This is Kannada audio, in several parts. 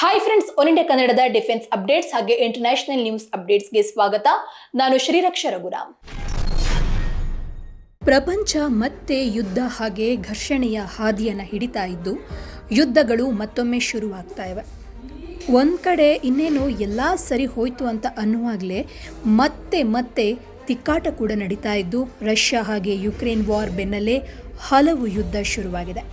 ಹಾಯ್ ಫ್ರೆಂಡ್ಸ್ ಒನ್ ಇಂಡಿಯಾ ಕನ್ನಡದ ಡಿಫೆನ್ಸ್ ಅಪ್ಡೇಟ್ಸ್ ಹಾಗೆ ಇಂಟರ್ನ್ಯಾಷನಲ್ ನ್ಯೂಸ್ ಅಪ್ಡೇಟ್ಸ್ಗೆ ಸ್ವಾಗತ. ನಾನು ಶ್ರೀರಕ್ಷ ರಘುರಾಮ್. ಪ್ರಪಂಚ ಮತ್ತೆ ಯುದ್ಧ ಹಾಗೆ ಘರ್ಷಣೆಯ ಹಾದಿಯನ್ನು ಹಿಡಿತಾ ಇದ್ದು, ಯುದ್ಧಗಳು ಮತ್ತೊಮ್ಮೆ ಶುರುವಾಗ್ತಾ ಇವೆ. ಒಂದು ಕಡೆ ಇನ್ನೇನು ಎಲ್ಲ ಸರಿ ಹೋಯ್ತು ಅಂತ ಅನ್ನುವಾಗಲೇ ಮತ್ತೆ ಮತ್ತೆ ತಿಕ್ಕಾಟ ಕೂಡ ನಡೀತಾ ಇದ್ದು, ರಷ್ಯಾ ಹಾಗೆ ಯುಕ್ರೇನ್ ವಾರ್ ಬೆನ್ನಲ್ಲೇ ಹಲವು ಯುದ್ಧ ಶುರುವಾಗಿದೆ.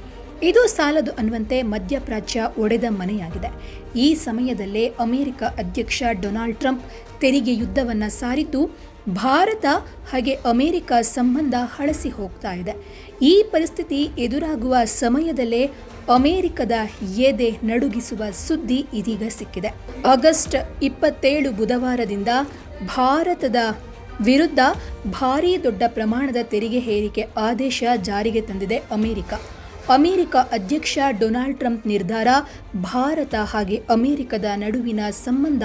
ಇದು ಸಾಲದು ಅನ್ನುವಂತೆ ಮಧ್ಯಪ್ರಾಚ್ಯ ಒಡೆದ ಮನೆಯಾಗಿದೆ. ಈ ಸಮಯದಲ್ಲೇ ಅಮೆರಿಕ ಅಧ್ಯಕ್ಷ ಡೊನಾಲ್ಡ್ ಟ್ರಂಪ್ ತೆರಿಗೆ ಯುದ್ಧವನ್ನು ಸಾರಿದ್ದು, ಭಾರತ ಹಾಗೆ ಅಮೆರಿಕ ಸಂಬಂಧ ಹಳಸಿ ಹೋಗ್ತಾ ಇದೆ. ಈ ಪರಿಸ್ಥಿತಿ ಎದುರಾಗುವ ಸಮಯದಲ್ಲೇ ಅಮೆರಿಕದ ಎದೆ ನಡುಗಿಸುವ ಸುದ್ದಿ ಇದೀಗ ಸಿಕ್ಕಿದೆ. ಆಗಸ್ಟ್ ಇಪ್ಪತ್ತೇಳು ಬುಧವಾರದಿಂದ ಭಾರತದ ವಿರುದ್ಧ ಭಾರೀ ದೊಡ್ಡ ಪ್ರಮಾಣದ ತೆರಿಗೆ ಹೇರಿಕೆ ಆದೇಶ ಜಾರಿಗೆ ತಂದಿದೆ ಅಮೆರಿಕ. ಅಮೆರಿಕ ಅಧ್ಯಕ್ಷ ಡೊನಾಲ್ಡ್ ಟ್ರಂಪ್ ನಿರ್ಧಾರ, ಭಾರತ ಹಾಗೆ ಅಮೆರಿಕದ ನಡುವಿನ ಸಂಬಂಧ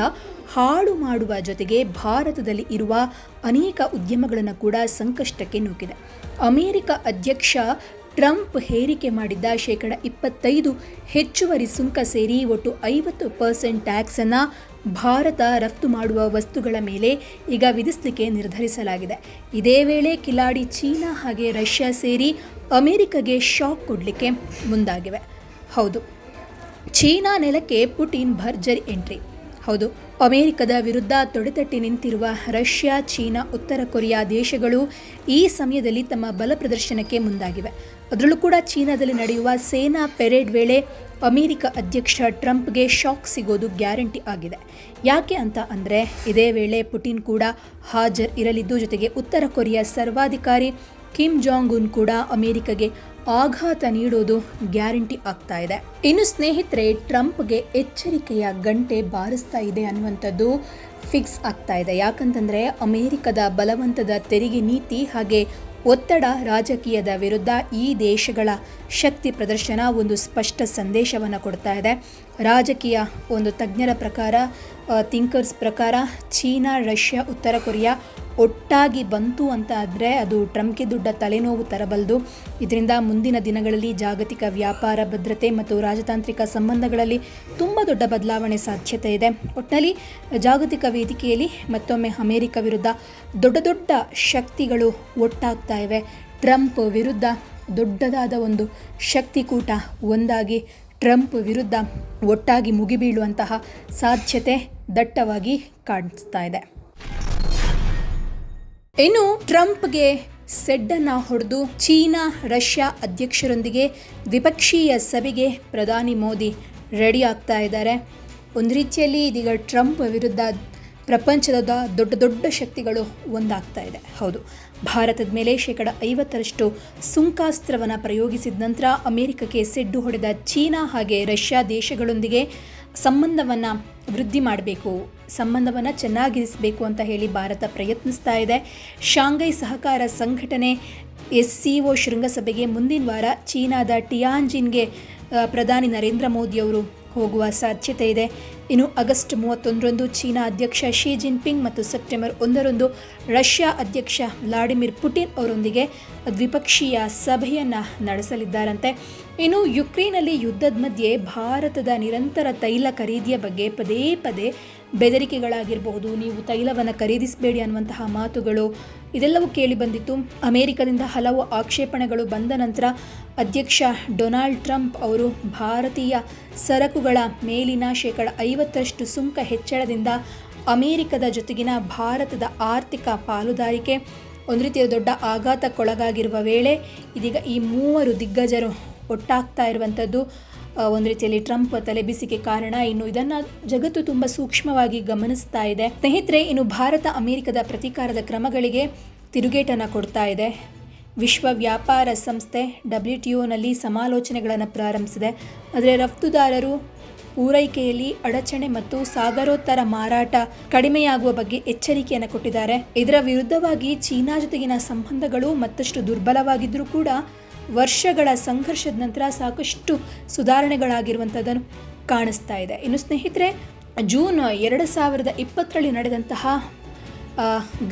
ಹಾಳು ಮಾಡುವ ಜೊತೆಗೆ ಭಾರತದಲ್ಲಿ ಇರುವ ಅನೇಕ ಉದ್ಯಮಗಳನ್ನು ಕೂಡ ಸಂಕಷ್ಟಕ್ಕೆ ನೂಕಿದೆ. ಅಮೆರಿಕ ಅಧ್ಯಕ್ಷ ಟ್ರಂಪ್ ಹೇರಿಕೆ ಮಾಡಿದ್ದ ಶೇಕಡ ಇಪ್ಪತ್ತೈದು ಹೆಚ್ಚುವರಿ ಸುಂಕ ಸೇರಿ ಒಟ್ಟು ಐವತ್ತು ಪರ್ಸೆಂಟ್ ಟ್ಯಾಕ್ಸನ್ನು ಭಾರತ ರಫ್ತು ಮಾಡುವ ವಸ್ತುಗಳ ಮೇಲೆ ಈಗ ವಿಧಿಸಲಿಕ್ಕೆ ನಿರ್ಧರಿಸಲಾಗಿದೆ. ಇದೇ ವೇಳೆ ಕಿಲಾಡಿ ಚೀನಾ ಹಾಗೆ ರಷ್ಯಾ ಸೇರಿ ಅಮೆರಿಕಗೆ ಶಾಕ್ ಕೊಡಲಿಕ್ಕೆ ಮುಂದಾಗಿವೆ. ಹೌದು, ಚೀನಾ ನೆಲಕ್ಕೆ ಪುಟಿನ್ ಭರ್ಜರಿ ಎಂಟ್ರಿ. ಹೌದು, ಅಮೆರಿಕದ ವಿರುದ್ಧ ತೊಡೆತಟ್ಟಿ ನಿಂತಿರುವ ರಷ್ಯಾ, ಚೀನಾ, ಉತ್ತರ ಕೊರಿಯಾ ದೇಶಗಳು ಈ ಸಮಯದಲ್ಲಿ ತಮ್ಮ ಬಲ ಪ್ರದರ್ಶನಕ್ಕೆ ಮುಂದಾಗಿವೆ. ಅದರಲ್ಲೂ ಕೂಡ ಚೀನಾದಲ್ಲಿ ನಡೆಯುವ ಸೇನಾ ಪೆರೇಡ್ ವೇಳೆ ಅಮೆರಿಕ ಅಧ್ಯಕ್ಷ ಟ್ರಂಪ್ಗೆ ಶಾಕ್ ಸಿಗೋದು ಗ್ಯಾರಂಟಿ ಆಗಿದೆ. ಯಾಕೆ ಅಂತ ಅಂದರೆ, ಇದೇ ವೇಳೆ ಪುಟಿನ್ ಕೂಡ ಹಾಜರ್ ಇರಲಿದ್ದು ಜೊತೆಗೆ ಉತ್ತರ ಕೊರಿಯಾ ಸರ್ವಾಧಿಕಾರಿ ಕಿಮ್ ಜಾಂಗ್ ಉನ್ ಕೂಡ ಅಮೆರಿಕಗೆ ಆಘಾತ ನೀಡೋದು ಗ್ಯಾರಂಟಿ ಆಗ್ತಾ ಇದೆ. ಇನ್ನು ಸ್ನೇಹಿತರೆ, ಟ್ರಂಪ್ಗೆ ಎಚ್ಚರಿಕೆಯ ಗಂಟೆ ಬಾರಿಸ್ತಾ ಇದೆ ಅನ್ನುವಂಥದ್ದು ಫಿಕ್ಸ್ ಆಗ್ತಾ ಇದೆ. ಯಾಕಂತಂದ್ರೆ, ಅಮೆರಿಕದ ಬಲವಂತದ ತೆರಿಗೆ ನೀತಿ ಹಾಗೆ ಒತ್ತಡ ರಾಜಕೀಯದ ವಿರುದ್ಧ ಈ ದೇಶಗಳ ಶಕ್ತಿ ಪ್ರದರ್ಶನ ಒಂದು ಸ್ಪಷ್ಟ ಸಂದೇಶವನ್ನು ಕೊಡ್ತಾ ಇದೆ. ರಾಜಕೀಯ ಒಂದು ತಜ್ಞರ ಪ್ರಕಾರ ಥಿಂಕರ್ಸ್ ಪ್ರಕಾರ ಚೀನಾ, ರಷ್ಯಾ, ಉತ್ತರ ಕೊರಿಯಾ ಒಟ್ಟಾಗಿ ಬಂತು ಅಂತ ಆದರೆ ಅದು ಟ್ರಂಪ್ಗೆ ದೊಡ್ಡ ತಲೆನೋವು ತರಬಲ್ದು. ಇದರಿಂದ ಮುಂದಿನ ದಿನಗಳಲ್ಲಿ ಜಾಗತಿಕ ವ್ಯಾಪಾರ ಭದ್ರತೆ ಮತ್ತು ರಾಜತಾಂತ್ರಿಕ ಸಂಬಂಧಗಳಲ್ಲಿ ತುಂಬ ದೊಡ್ಡ ಬದಲಾವಣೆ ಸಾಧ್ಯತೆ ಇದೆ. ಒಟ್ಟಿನಲ್ಲಿ ಜಾಗತಿಕ ವೇದಿಕೆಯಲ್ಲಿ ಮತ್ತೊಮ್ಮೆ ಅಮೆರಿಕ ವಿರುದ್ಧ ದೊಡ್ಡ ದೊಡ್ಡ ಶಕ್ತಿಗಳು ಒಟ್ಟಾಗ್ತಾ ಇವೆ. ಟ್ರಂಪ್ ವಿರುದ್ಧ ದೊಡ್ಡದಾದ ಒಂದು ಶಕ್ತಿಕೂಟ ಒಂದಾಗಿ ಟ್ರಂಪ್ ವಿರುದ್ಧ ಒಟ್ಟಾಗಿ ಮುಗಿಬೀಳುವಂತಹ ಸಾಧ್ಯತೆ ದಟ್ಟವಾಗಿ ಕಾಣಿಸ್ತಾ ಇದೆ. ಇನ್ನು ಟ್ರಂಪ್ಗೆ ಸೆಡ್ಡನ್ನು ಹೊಡೆದು ಚೀನಾ, ರಷ್ಯಾ ಅಧ್ಯಕ್ಷರೊಂದಿಗೆ ದ್ವಿಪಕ್ಷೀಯ ಸಭೆಗೆ ಪ್ರಧಾನಿ ಮೋದಿ ರೆಡಿ ಆಗ್ತಾ ಇದ್ದಾರೆ. ಒಂದು ರೀತಿಯಲ್ಲಿ ಇದೀಗ ಟ್ರಂಪ್ ವಿರುದ್ಧ ಪ್ರಪಂಚದ ದೊಡ್ಡ ದೊಡ್ಡ ಶಕ್ತಿಗಳು ಒಂದಾಗ್ತಾ ಇದೆ. ಹೌದು. ಭಾರತದ ಮೇಲೆ ಶೇಕಡ ಐವತ್ತರಷ್ಟು ಸುಂಕಾಸ್ತ್ರವನ್ನು ಪ್ರಯೋಗಿಸಿದ ನಂತರ ಅಮೆರಿಕಕ್ಕೆ ಸೆಡ್ಡು ಹೊಡೆದ ಚೀನಾ ಹಾಗೆ ರಷ್ಯಾ ದೇಶಗಳೊಂದಿಗೆ ಸಂಬಂಧವನ್ನು ವೃದ್ಧಿ ಮಾಡಬೇಕು, ಸಂಬಂಧವನ್ನು ಚೆನ್ನಾಗಿರಿಸಬೇಕು ಅಂತ ಹೇಳಿ ಭಾರತ ಪ್ರಯತ್ನಿಸ್ತಾ ಇದೆ. ಶಾಂಘೈ ಸಹಕಾರ ಸಂಘಟನೆ ಎಸ್ ಸಿ ಒ ಶೃಂಗಸಭೆಗೆ ಮುಂದಿನ ವಾರ ಚೀನಾದ ಟಿಯಾನ್ಜಿನ್ಗೆ ಪ್ರಧಾನಿ ನರೇಂದ್ರ ಮೋದಿಯವರು ಹೋಗುವ ಸಾಧ್ಯತೆ ಇದೆ. ಇನ್ನು ಆಗಸ್ಟ್ ಮೂವತ್ತೊಂದರಂದು ಚೀನಾ ಅಧ್ಯಕ್ಷ ಶಿ ಜಿನ್ಪಿಂಗ್ ಮತ್ತು ಸೆಪ್ಟೆಂಬರ್ ಒಂದರಂದು ರಷ್ಯಾ ಅಧ್ಯಕ್ಷ ವ್ಲಾಡಿಮಿರ್ ಪುಟಿನ್ ಅವರೊಂದಿಗೆ ದ್ವಿಪಕ್ಷೀಯ ಸಭೆಯನ್ನು ನಡೆಸಲಿದ್ದಾರಂತೆ. ಇನ್ನು ಯುಕ್ರೇನಲ್ಲಿ ಯುದ್ಧದ ಮಧ್ಯೆ ಭಾರತದ ನಿರಂತರ ತೈಲ ಖರೀದಿಯ ಬಗ್ಗೆ ಪದೇ ಪದೇ ಬೆದರಿಕೆಗಳಾಗಿರಬಹುದು ನೀವು ತೈಲವನ್ನು ಖರೀದಿಸಬೇಡಿ ಅನ್ನುವಂತಹ ಮಾತುಗಳು ಇದೆಲ್ಲವೂ ಕೇಳಿ ಬಂದಿತ್ತು. ಅಮೆರಿಕದಿಂದ ಹಲವು ಆಕ್ಷೇಪಣೆಗಳು ಬಂದ ನಂತರ ಅಧ್ಯಕ್ಷ ಡೊನಾಲ್ಡ್ ಟ್ರಂಪ್ ಅವರು ಭಾರತೀಯ ಸರಕುಗಳ ಮೇಲಿನ ಶೇಕಡ ಐವತ್ತರಷ್ಟು ಸುಂಕ ಹೆಚ್ಚಳದಿಂದ ಅಮೆರಿಕದ ಜೊತೆಗಿನ ಭಾರತದ ಆರ್ಥಿಕ ಪಾಲುದಾರಿಕೆ ಒಂದು ರೀತಿಯ ದೊಡ್ಡ ಆಘಾತಕ್ಕೊಳಗಾಗಿರುವ ವೇಳೆ ಇದೀಗ ಈ ಮೂವರು ದಿಗ್ಗಜರು ಒಟ್ಟಾಗ್ತಾ ಇರುವಂಥದ್ದು. ಒಂದು ರೀತಿಯಲ್ಲಿ ಟ್ರಂಪ್ ತಲೆಬಿಸಿಗೆ ಕಾರಣ ಇನ್ನು ಇದನ್ನ ಜಗತ್ತು ತುಂಬ ಸೂಕ್ಷ್ಮವಾಗಿ ಗಮನಿಸ್ತಾ ಇದೆ. ಸ್ನೇಹಿತರೆ, ಇನ್ನು ಭಾರತ ಅಮೆರಿಕದ ಪ್ರತೀಕಾರದ ಕ್ರಮಗಳಿಗೆ ತಿರುಗೇಟನ್ನು ಕೊಡ್ತಾ ಇದೆ. ವಿಶ್ವ ವ್ಯಾಪಾರ ಸಂಸ್ಥೆ ಡಬ್ಲ್ಯೂ ಟಿ ಒನಲ್ಲಿ ಸಮಾಲೋಚನೆಗಳನ್ನು ಪ್ರಾರಂಭಿಸಿದೆ. ಆದರೆ ರಫ್ತುದಾರರು ಪೂರೈಕೆಯಲ್ಲಿ ಅಡಚಣೆ ಮತ್ತು ಸಾಗರೋತ್ತರ ಮಾರಾಟ ಕಡಿಮೆಯಾಗುವ ಬಗ್ಗೆ ಎಚ್ಚರಿಕೆಯನ್ನು ಕೊಟ್ಟಿದ್ದಾರೆ. ಇದರ ವಿರುದ್ಧವಾಗಿ ಚೀನಾ ಜೊತೆಗಿನ ಸಂಬಂಧಗಳು ಮತ್ತಷ್ಟು ದುರ್ಬಲವಾಗಿದ್ದರೂ ಕೂಡ ವರ್ಷಗಳ ಸಂಘರ್ಷದ ನಂತರ ಸಾಕಷ್ಟು ಸುಧಾರಣೆಗಳಾಗಿರುವಂಥದ್ದನ್ನು ಕಾಣಿಸ್ತಾ ಇದೆ. ಇನ್ನು ಸ್ನೇಹಿತರೆ, ಜೂನ್ ಎರಡು ಸಾವಿರದ ಇಪ್ಪತ್ತರಲ್ಲಿ ನಡೆದಂತಹ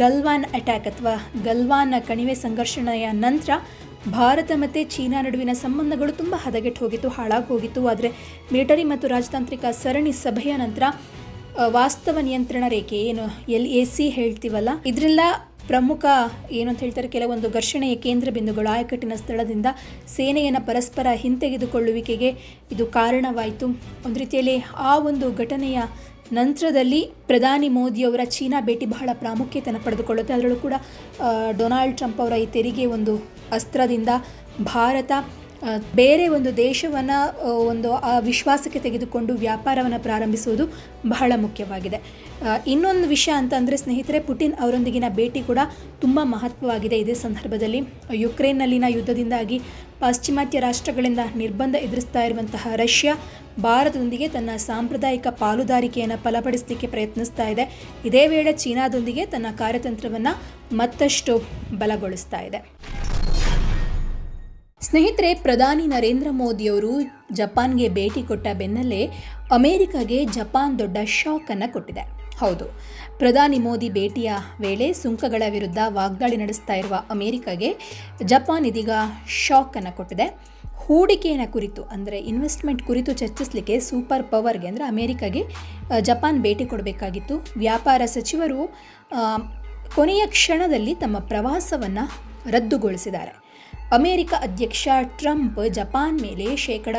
ಗಲ್ವಾನ್ ಅಟ್ಯಾಕ್ ಅಥವಾ ಗಲ್ವಾನ್ ಕಣಿವೆ ಸಂಘರ್ಷಣೆಯ ನಂತರ ಭಾರತ ಮತ್ತು ಚೀನಾ ನಡುವಿನ ಸಂಬಂಧಗಳು ತುಂಬ ಹದಗೆಟ್ಟು ಹೋಗಿತ್ತು, ಹಾಳಾಗಿ ಹೋಗಿತ್ತು. ಆದರೆ ಮಿಲಿಟರಿ ಮತ್ತು ರಾಜತಾಂತ್ರಿಕ ಸರಣಿ ಸಭೆಯ ನಂತರ ವಾಸ್ತವ ನಿಯಂತ್ರಣ ರೇಖೆ ಏನು ಎಲ್ ಎ ಸಿ ಹೇಳ್ತೀವಲ್ಲ ಇದರಿಂದ ಪ್ರಮುಖ ಏನು ಅಂತ ಹೇಳ್ತಾರೆ, ಕೆಲವೊಂದು ಘರ್ಷಣೆಯ ಕೇಂದ್ರ ಬಿಂದುಗಳು ಆಯಕಟ್ಟಿನ ಸ್ಥಳದಿಂದ ಸೇನೆಯನ್ನು ಪರಸ್ಪರ ಹಿಂತೆಗೆದುಕೊಳ್ಳುವಿಕೆಗೆ ಇದು ಕಾರಣವಾಯಿತು. ಒಂದು ರೀತಿಯಲ್ಲಿ ಆ ಒಂದು ಘಟನೆಯ ನಂತರದಲ್ಲಿ ಪ್ರಧಾನಿ ಮೋದಿಯವರ ಚೀನಾ ಭೇಟಿ ಬಹಳ ಪ್ರಾಮುಖ್ಯತೆಯನ್ನು ಪಡೆದುಕೊಳ್ಳುತ್ತೆ. ಅದರಲ್ಲೂ ಕೂಡ ಡೊನಾಲ್ಡ್ ಟ್ರಂಪ್ ಅವರ ಈ ತೆರಿಗೆ ಒಂದು ಅಸ್ತ್ರದಿಂದ ಭಾರತ ಬೇರೆ ಒಂದು ದೇಶವನ್ನು ಒಂದು, ಆ, ವಿಶ್ವಾಸಕ್ಕೆ ತೆಗೆದುಕೊಂಡು ವ್ಯಾಪಾರವನ್ನು ಪ್ರಾರಂಭಿಸುವುದು ಬಹಳ ಮುಖ್ಯವಾಗಿದೆ. ಇನ್ನೊಂದು ವಿಷಯ ಅಂತಂದರೆ ಸ್ನೇಹಿತರೆ, ಪುಟಿನ್ ಅವರೊಂದಿಗಿನ ಭೇಟಿ ಕೂಡ ತುಂಬ ಮಹತ್ವವಾಗಿದೆ ಇದೇ ಸಂದರ್ಭದಲ್ಲಿ. ಯುಕ್ರೇನ್ನಲ್ಲಿನ ಯುದ್ಧದಿಂದಾಗಿ ಪಾಶ್ಚಿಮಾತ್ಯ ರಾಷ್ಟ್ರಗಳಿಂದ ನಿರ್ಬಂಧ ಎದುರಿಸ್ತಾ ಇರುವಂತಹ ರಷ್ಯಾ, ಭಾರತದೊಂದಿಗೆ ತನ್ನ ಸಾಂಪ್ರದಾಯಿಕ ಪಾಲುದಾರಿಕೆಯನ್ನು ಬಲಪಡಿಸಲಿಕ್ಕೆ ಪ್ರಯತ್ನಿಸ್ತಾ ಇದೆ. ಇದೇ ವೇಳೆ ಚೀನಾದೊಂದಿಗೆ ತನ್ನ ಕಾರ್ಯತಂತ್ರವನ್ನು ಮತ್ತಷ್ಟು ಬಲಗೊಳಿಸ್ತಾ ಇದೆ. ಸ್ನೇಹಿತರೆ, ಪ್ರಧಾನಿ ನರೇಂದ್ರ ಮೋದಿಯವರು ಜಪಾನ್ಗೆ ಭೇಟಿ ಕೊಟ್ಟ ಬೆನ್ನಲ್ಲೇ ಅಮೆರಿಕಾಗೆ ಜಪಾನ್ ದೊಡ್ಡ ಶಾಕ್ ಅನ್ನು ಕೊಟ್ಟಿದೆ. ಹೌದು, ಪ್ರಧಾನಿ ಮೋದಿ ಭೇಟಿಯ ವೇಳೆ ಸುಂಕಗಳ ವಿರುದ್ಧ ವಾಗ್ದಾಳಿ ನಡೆಸ್ತಾ ಇರುವ ಅಮೆರಿಕಾಗೆ ಜಪಾನ್ ಇದೀಗ ಶಾಕ್ ಅನ್ನು ಕೊಟ್ಟಿದೆ. ಹೂಡಿಕೆಯ ಕುರಿತು, ಅಂದರೆ ಇನ್ವೆಸ್ಟ್ಮೆಂಟ್ ಕುರಿತು ಚರ್ಚಿಸಲಿಕ್ಕೆ ಸೂಪರ್ ಪವರ್ಗೆ, ಅಂದರೆ ಅಮೆರಿಕಾಗೆ ಜಪಾನ್ ಭೇಟಿ ಕೊಡಬೇಕಾಗಿತ್ತು. ವ್ಯಾಪಾರ ಸಚಿವರು ಕೊನೆಯ ಕ್ಷಣದಲ್ಲಿ ತಮ್ಮ ಪ್ರವಾಸವನ್ನು ರದ್ದುಗೊಳಿಸಿದ್ದಾರೆ. ಅಮೆರಿಕ ಅಧ್ಯಕ್ಷ ಟ್ರಂಪ್ ಜಪಾನ್ ಮೇಲೆ ಶೇಕಡ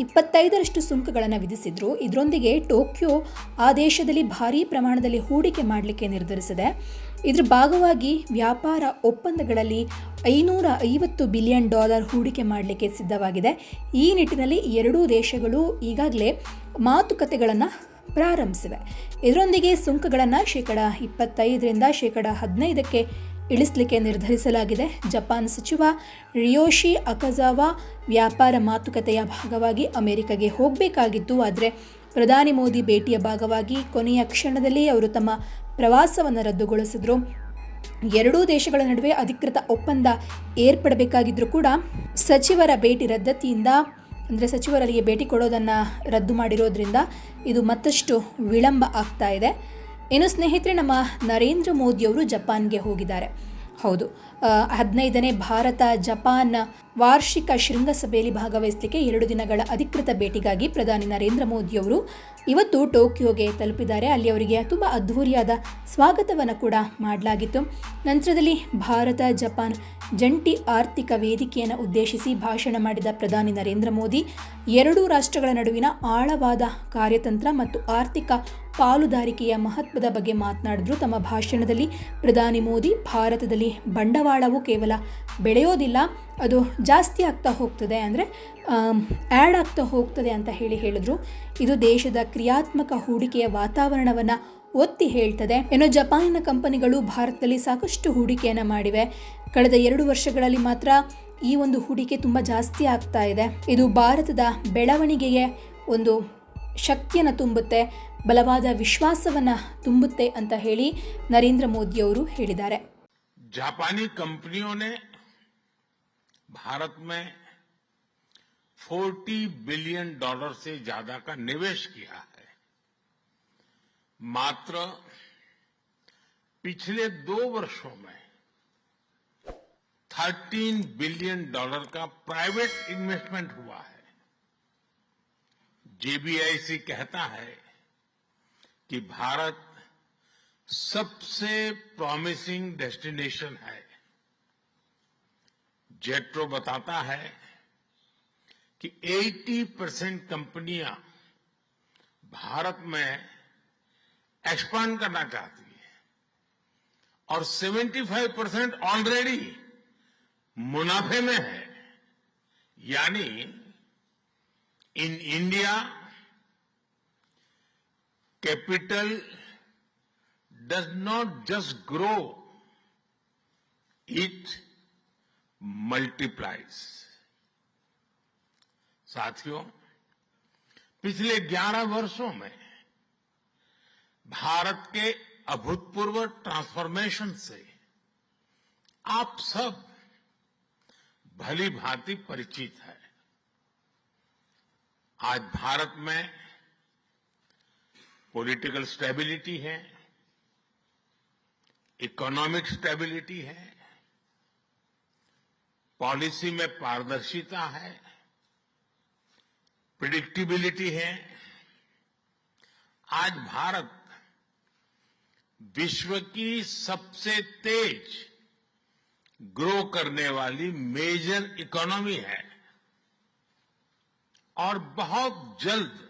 ಇಪ್ಪತ್ತೈದರಷ್ಟು ಸುಂಕಗಳನ್ನು ವಿಧಿಸಿದ್ರು. ಇದರೊಂದಿಗೆ ಟೋಕಿಯೋ ಆ ದೇಶದಲ್ಲಿ ಭಾರೀ ಪ್ರಮಾಣದಲ್ಲಿ ಹೂಡಿಕೆ ಮಾಡಲಿಕ್ಕೆ ನಿರ್ಧರಿಸಿದೆ. ಇದರ ಭಾಗವಾಗಿ ವ್ಯಾಪಾರ ಒಪ್ಪಂದಗಳಲ್ಲಿ ಐನೂರ ಐವತ್ತು ಬಿಲಿಯನ್ ಡಾಲರ್ ಹೂಡಿಕೆ ಮಾಡಲಿಕ್ಕೆ ಸಿದ್ಧವಾಗಿದೆ. ಈ ನಿಟ್ಟಿನಲ್ಲಿ ಎರಡೂ ದೇಶಗಳು ಈಗಾಗಲೇ ಮಾತುಕತೆಗಳನ್ನು ಪ್ರಾರಂಭಿಸಿವೆ. ಇದರೊಂದಿಗೆ ಸುಂಕಗಳನ್ನು ಶೇಕಡ ಇಪ್ಪತ್ತೈದರಿಂದ ಶೇಕಡ ಹದಿನೈದಕ್ಕೆ ಇಳಿಸಲಿಕ್ಕೆ ನಿರ್ಧರಿಸಲಾಗಿದೆ. ಜಪಾನ್ ಸಚಿವ ರಿಯೋಶಿ ಅಕಜಾವಾ ವ್ಯಾಪಾರ ಮಾತುಕತೆಯ ಭಾಗವಾಗಿ ಅಮೆರಿಕಗೆ ಹೋಗಬೇಕಾಗಿತ್ತು. ಆದರೆ ಪ್ರಧಾನಿ ಮೋದಿ ಭೇಟಿಯ ಭಾಗವಾಗಿ ಕೊನೆಯ ಕ್ಷಣದಲ್ಲಿ ಅವರು ತಮ್ಮ ಪ್ರವಾಸವನ್ನು ರದ್ದುಗೊಳಿಸಿದ್ರು. ಎರಡೂ ದೇಶಗಳ ನಡುವೆ ಅಧಿಕೃತ ಒಪ್ಪಂದ ಏರ್ಪಡಬೇಕಾಗಿದ್ದರೂ ಕೂಡ. ಸಚಿವರ ಭೇಟಿ ರದ್ದತಿಯಿಂದ, ಅಂದರೆ ಸಚಿವರಲ್ಲಿಗೆ ಭೇಟಿ ಕೊಡೋದನ್ನು ರದ್ದು ಮಾಡಿರೋದ್ರಿಂದ ಇದು ಮತ್ತಷ್ಟು ವಿಳಂಬ ಆಗ್ತಾ ಇದೆ. ಇನ್ನು ಸ್ನೇಹಿತರೆ, ನಮ್ಮ ನರೇಂದ್ರ ಮೋದಿಯವರು ಜಪಾನ್ಗೆ ಹೋಗಿದ್ದಾರೆ. ಹೌದು ಹದಿನೈದನೇ ಭಾರತ ಜಪಾನ್ ವಾರ್ಷಿಕ ಶೃಂಗಸಭೆಯಲ್ಲಿ ಭಾಗವಹಿಸಲಿಕ್ಕೆ ಎರಡು ದಿನಗಳ ಅಧಿಕೃತ ಭೇಟಿಗಾಗಿ ಪ್ರಧಾನಿ ನರೇಂದ್ರ ಮೋದಿಯವರು ಇವತ್ತು ಟೋಕಿಯೋಗೆ ತಲುಪಿದ್ದಾರೆ. ಅಲ್ಲಿ ಅವರಿಗೆ ತುಂಬ ಅದ್ಧೂರಿಯಾದ ಸ್ವಾಗತವನ್ನು ಕೂಡ ಮಾಡಲಾಗಿತ್ತು. ನಂತರದಲ್ಲಿ ಭಾರತ ಜಪಾನ್ ಜಂಟಿ ಆರ್ಥಿಕ ವೇದಿಕೆಯನ್ನು ಉದ್ದೇಶಿಸಿ ಭಾಷಣ ಮಾಡಿದ ಪ್ರಧಾನಿ ನರೇಂದ್ರ ಮೋದಿ, ಎರಡೂ ರಾಷ್ಟ್ರಗಳ ನಡುವಿನ ಆಳವಾದ ಕಾರ್ಯತಂತ್ರ ಮತ್ತು ಆರ್ಥಿಕ ಪಾಲುದಾರಿಕೆಯ ಮಹತ್ವದ ಬಗ್ಗೆ ಮಾತನಾಡಿದ್ರು ತಮ್ಮ ಭಾಷಣದಲ್ಲಿ ಪ್ರಧಾನಿ ಮೋದಿ. ಭಾರತದಲ್ಲಿ ಬಂಡವಾಳವು ಕೇವಲ ಬೆಳೆಯೋದಿಲ್ಲ, ಅದು ಜಾಸ್ತಿ ಆಗ್ತಾ ಹೋಗ್ತದೆ ಅಂದರೆ ಆ್ಯಡ್ ಆಗ್ತಾ ಹೋಗ್ತದೆ ಅಂತ ಹೇಳಿ ಹೇಳಿದ್ರು. ಇದು ದೇಶದ ಕ್ರಿಯಾತ್ಮಕ ಹೂಡಿಕೆಯ ವಾತಾವರಣವನ್ನು ಒತ್ತಿ ಹೇಳ್ತದೆ. ಏನೋ ಜಪಾನಿನ ಕಂಪನಿಗಳು ಭಾರತದಲ್ಲಿ ಸಾಕಷ್ಟು ಹೂಡಿಕೆಯನ್ನು ಮಾಡಿವೆ. ಕಳೆದ ಎರಡು ವರ್ಷಗಳಲ್ಲಿ ಮಾತ್ರ ಈ ಒಂದು ಹೂಡಿಕೆ ತುಂಬ ಜಾಸ್ತಿ ಆಗ್ತಾ ಇದೆ. ಇದು ಭಾರತದ ಬೆಳವಣಿಗೆಗೆ ಒಂದು ಶಕ್ತಿಯನ್ನು ತುಂಬುತ್ತೆ. ಬಲವಾದ ವಿಶ್ವಾಸವನ್ನು ತುಂಬುತ್ತೆ ಅಂತ ಹೇಳಿ ನರೇಂದ್ರ ಮೋದಿಯವರು ಹೇಳಿದ್ದಾರೆ जापानी कंपनियों ने भारत में 40 बिलियन डॉलर से ज्यादा का निवेश किया है मात्र पिछले दो वर्षों में 13 बिलियन डॉलर का प्राइवेट इन्वेस्टमेंट हुआ है जेबीआईसी कहता है कि भारत सबसे प्रॉमिसिंग डेस्टिनेशन है। जेट्रो बताता है कि 80 परसेंट कंपनियाँ भारत में एक्सपांड करना चाहती है और 75 परसेंट ऑलरेडी मुनाफे में है। यानी in India capital does not just grow, it multiplies. साथियों पिछले 11 वर्षों में भारत के अभूतपूर्व ट्रांसफॉर्मेशन से आप सब भली भांति परिचित है आज भारत में पॉलिटिकल स्टेबिलिटी है, इकोनॉमिक स्टेबिलिटी है, पॉलिसी में पारदर्शिता है प्रिडिक्टिबिलिटी है। आज भारत विश्व की सबसे तेज ग्रो करने वाली मेजर इकोनॉमी है और बहुत जल्द